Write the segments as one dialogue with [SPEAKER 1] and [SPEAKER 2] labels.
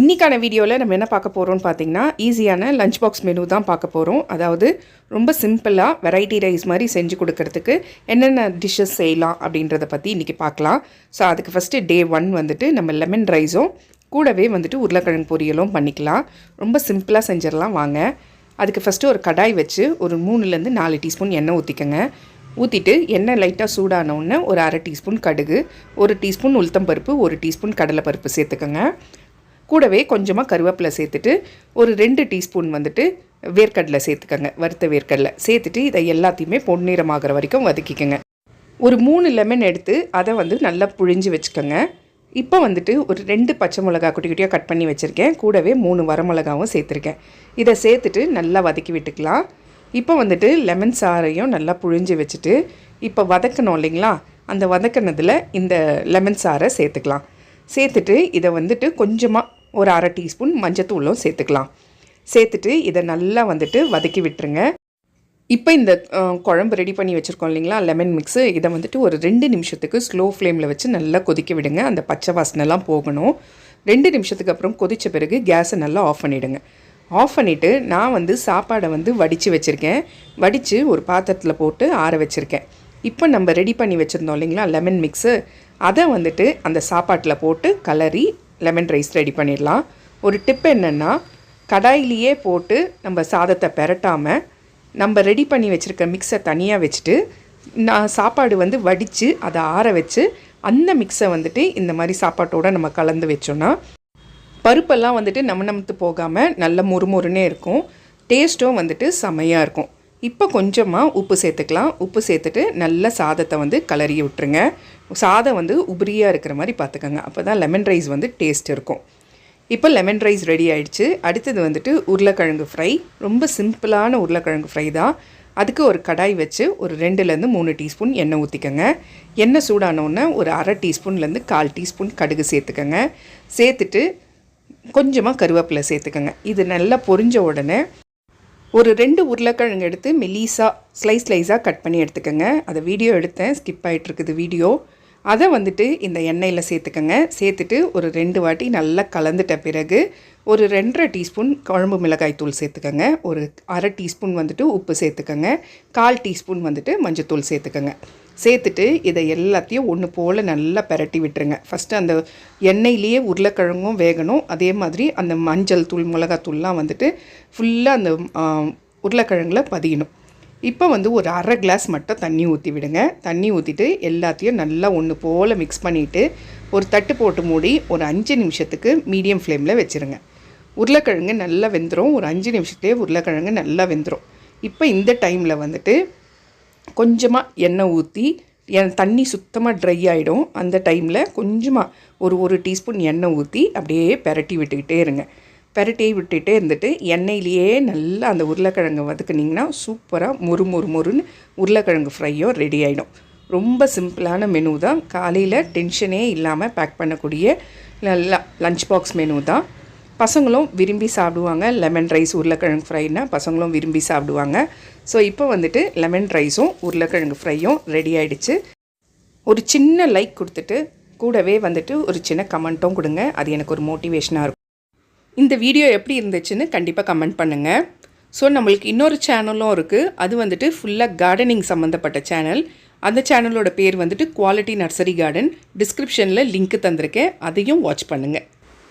[SPEAKER 1] இன்றைக்கான வீடியோவில் நம்ம என்ன பார்க்க போகிறோம்னு பார்த்தீங்கன்னா ஈஸியான லஞ்ச் பாக்ஸ் மெனு தான் பார்க்க போகிறோம் அதாவது ரொம்ப சிம்பிளாக வெரைட்டி ரைஸ் மாதிரி செஞ்சு கொடுக்கறதுக்கு என்னென்ன டிஷ்ஷஸ் செய்யலாம் அப்படின்றத பற்றி இன்றைக்கி பார்க்கலாம். ஸோ அதுக்கு ஃபஸ்ட்டு டே ஒன் வந்துட்டு நம்ம லெமன் ரைஸும் கூடவே வந்துட்டு உருளைக்கிழங்கு பொரியலும் பண்ணிக்கலாம். ரொம்ப சிம்பிளாக செஞ்சிடலாம் வாங்க. அதுக்கு ஃபஸ்ட்டு ஒரு கடாய் வச்சு ஒரு மூணுலேருந்து நாலு டீஸ்பூன் எண்ணெய் ஊற்றிக்கங்க ஊற்றிட்டு எண்ணெய் லைட்டாக சூடான ஒரு அரை டீஸ்பூன் கடுகு ஒரு டீஸ்பூன் உளுத்தம்பருப்பு ஒரு டீஸ்பூன் கடலைப்பருப்பு சேர்த்துக்கோங்க. கூடவே கொஞ்சமாக கருவேப்பிலை சேர்த்துட்டு ஒரு ரெண்டு டீஸ்பூன் வந்துட்டு வேர்க்கடலை சேர்த்துக்கோங்க. வறுத்த வேர்க்கடலை சேர்த்துட்டு இதை எல்லாத்தையுமே பொன்னிறமாகிற வரைக்கும் வதக்கிக்கோங்க. ஒரு மூணு லெமன் எடுத்து அதை வந்து நல்லா புழிஞ்சு வச்சுக்கோங்க. இப்போ வந்துட்டு ஒரு ரெண்டு பச்சை மிளகா குட்டி குட்டியாக கட் பண்ணி வச்சுருக்கேன். கூடவே மூணு வரமிளகாவும் சேர்த்துருக்கேன். இதை சேர்த்துட்டு நல்லா வதக்கி விட்டுக்கலாம். இப்போ வந்துட்டு லெமன் சாறையும் நல்லா புழிஞ்சு வச்சுட்டு இப்போ வதக்கணும் இல்லைங்களா? அந்த வதக்கினதில் இந்த லெமன் சாறை சேர்த்துக்கலாம். சேர்த்துட்டு இதை வந்துட்டு கொஞ்சமாக ஒரு அரை டீஸ்பூன் மஞ்சத்தூளும் சேர்த்துக்கலாம். சேர்த்துட்டு இதை நல்லா வந்துட்டு வதக்கி விட்டுருங்க. இப்போ இந்த குழம்பு ரெடி பண்ணி வச்சுருக்கோம் இல்லைங்களா? லெமன் மிக்ஸு இதை வந்துட்டு ஒரு ரெண்டு நிமிஷத்துக்கு ஸ்லோ ஃப்ளேமில் வச்சு நல்லா கொதிக்க விடுங்க. அந்த பச்சை வாசனைலாம் போகணும். ரெண்டு நிமிஷத்துக்கு அப்புறம் கொதித்த பிறகு கேஸை நல்லா ஆஃப் பண்ணிவிடுங்க ஆஃப் பண்ணிவிட்டு நான் வந்து சாப்பாடை வந்து வடித்து வச்சுருக்கேன். வடித்து ஒரு பாத்திரத்தில் போட்டு ஆற வச்சுருக்கேன். இப்போ நம்ம ரெடி பண்ணி வச்சுருந்தோம் இல்லைங்களா? லெமன் மிக்ஸு அதை வந்துட்டு அந்த சாப்பாட்டில் போட்டு கலரி லெமன் ரைஸ் ரெடி பண்ணிடலாம். ஒரு டிப் என்னென்னா கடாயிலேயே போட்டு நம்ம சாதத்தை பெரட்டாமல் நம்ம ரெடி பண்ணி வச்சுருக்க மிக்ஸை தனியாக வச்சுட்டு நான் சாப்பாடு வந்து வடித்து அதை ஆற வச்சு அந்த மிக்ஸை வந்துட்டு இந்த மாதிரி சாப்பாட்டோடு நம்ம கலந்து வச்சோன்னா பருப்பெல்லாம் வந்துட்டு நம்ம நமத்து போகாமல் நல்ல முறுமுறுன்னே இருக்கும். டேஸ்ட்டும் வந்துட்டு செமையாக இருக்கும். இப்போ கொஞ்சமாக உப்பு சேர்த்துக்கலாம். உப்பு சேர்த்துட்டு நல்ல சாதத்தை வந்து கலரி விட்டுருங்க. சாதம் வந்து உபரியாக இருக்கிற மாதிரி பார்த்துக்கோங்க. அப்போ தான் லெமன் ரைஸ் வந்து டேஸ்ட் இருக்கும். இப்போ லெமன் ரைஸ் ரெடி ஆயிடுச்சு. அடுத்தது வந்துட்டு உருளைக்கிழங்கு ஃப்ரை ரொம்ப சிம்பிளான உருளைக்கிழங்கு ஃப்ரை தான். அதுக்கு ஒரு கடாய் வச்சு ஒரு ரெண்டுலேருந்து மூணு டீஸ்பூன் எண்ணெய் ஊற்றிக்கோங்க எண்ணெய் சூடானோடனே ஒரு அரை டீஸ்பூன்லேருந்து கால் டீஸ்பூன் கடுகு சேர்த்துக்கோங்க. சேர்த்துட்டு கொஞ்சமாக கருவேப்பிலை சேர்த்துக்கோங்க. இது நல்லா பொரிஞ்ச உடனே ஒரு ரெண்டு உருளைக்கிழங்கு எடுத்து மெலீஸாக ஸ்லைஸ் ஸ்லைஸாக கட் பண்ணி எடுத்துக்கோங்க. அதை வீடியோ எடுத்தேன். ஸ்கிப் ஆகிட்டுருக்குது வீடியோ அதை வந்துட்டு இந்த எண்ணெயில் சேர்த்துக்கோங்க. சேர்த்துட்டு ஒரு ரெண்டு வாட்டி நல்லா கலந்துட்ட பிறகு ஒரு ரெண்டரை டீஸ்பூன் குழம்பு மிளகாய் தூள் சேர்த்துக்கோங்க. ஒரு அரை டீஸ்பூன் வந்துட்டு உப்பு சேர்த்துக்கோங்க. கால் டீஸ்பூன் வந்துட்டு மஞ்சத்தூள் சேர்த்துக்கோங்க. சேர்த்துட்டு இதை எல்லாத்தையும் ஒன்று போல் நல்லா பரட்டி விட்டுருங்க. ஃபஸ்ட்டு அந்த எண்ணெயிலேயே உருளைக்கிழங்கும் வேகணும். அதே மாதிரி அந்த மஞ்சள் தூள் மிளகாத்தூள்லாம் வந்துட்டு ஃபுல்லாக அந்த உருளைக்கிழங்குல பதியணும். இப்போ வந்து ஒரு அரை கிளாஸ் மட்டும் தண்ணி ஊற்றி விடுங்க. தண்ணி ஊற்றிட்டு எல்லாத்தையும் நல்லா ஒன்று போல் மிக்ஸ் பண்ணிவிட்டு ஒரு தட்டு போட்டு மூடி ஒரு அஞ்சு நிமிஷத்துக்கு மீடியம் ஃப்ளேமில் வச்சுருங்க. உருளைக்கிழங்கு நல்லா வெந்துடும் ஒரு அஞ்சு நிமிஷத்துலேயே உருளைக்கிழங்கு நல்லா வெந்துடும் இப்போ இந்த டைமில் வந்துட்டு கொஞ்சமாக எண்ணெய் ஊற்றி என் தண்ணி சுத்தமாக ட்ரை ஆகிடும் அந்த டைமில் கொஞ்சமாக ஒரு ஒரு டீஸ்பூன் எண்ணெய் ஊற்றி அப்படியே பெரட்டி விட்டுக்கிட்டே இருங்க. பெரட்டி விட்டுகிட்டே இருந்துட்டு எண்ணெயிலேயே நல்லா அந்த உருளைக்கிழங்கு வதக்குனிங்கன்னா சூப்பராக மொறு மொறு மொறுன்னு உருளைக்கிழங்கு ஃப்ரையும் ரெடி ஆகிடும் ரொம்ப சிம்பிளான மெனு தான். காலையில் டென்ஷனே இல்லாமல் பேக் பண்ணக்கூடிய நல்லா லஞ்ச் பாக்ஸ் மெனு தான். பசங்களும் விரும்பி சாப்பிடுவாங்க. லெமன் ரைஸ் உருளைக்கிழங்கு ஃப்ரைனா பசங்களும் விரும்பி சாப்பிடுவாங்க. ஸோ இப்போ வந்துட்டு லெமன் ரைஸும் உருளைக்கிழங்கு ஃப்ரையும் ரெடி ஆகிடுச்சு ஒரு சின்ன லைக் கொடுத்துட்டு கூடவே வந்துட்டு ஒரு சின்ன கமெண்ட்டும் கொடுங்க. அது எனக்கு ஒரு மோட்டிவேஷனாக இருக்கும். இந்த வீடியோ எப்படி இருந்துச்சுன்னு கண்டிப்பாக கமெண்ட் பண்ணுங்கள் ஸோ நம்மளுக்கு இன்னொரு சேனலும் இருக்குது அது வந்துட்டு ஃபுல்லாக கார்டனிங் சம்மந்தப்பட்ட சேனல் அந்த சேனலோட பேர் வந்துட்டு குவாலிட்டி நர்சரி கார்டன் டிஸ்கிரிப்ஷனில் லிங்க்கு தந்திருக்கேன். அதையும் வாட்ச் பண்ணுங்கள்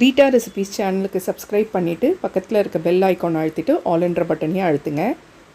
[SPEAKER 1] ரீட்டா ரெசிபீஸ் சேனலுக்கு சப்ஸ்கிரைப் பண்ணிவிட்டு பக்கத்தில் இருக்க பெல் ஐக்கான் அழுத்திட்டு ஆல்ன்ற பட்டனையும் அழுத்துங்க.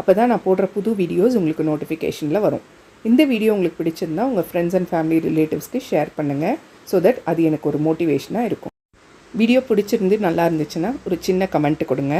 [SPEAKER 1] அப்போ தான் நான் போடுற புது வீடியோஸ் உங்களுக்கு நோட்டிஃபிகேஷனில் வரும். இந்த வீடியோ உங்களுக்கு பிடிச்சிருந்தா உங்கள் ஃப்ரெண்ட்ஸ் அண்ட் ஃபேமிலி ரிலேட்டிவ்ஸ்க்கு ஷேர் பண்ணுங்கள் ஸோ தட் அது எனக்கு ஒரு மோட்டிவேஷனாக இருக்கும். வீடியோ பிடிச்சிருந்து நல்லா இருந்துச்சுன்னா ஒரு சின்ன கமெண்ட் கொடுங்க.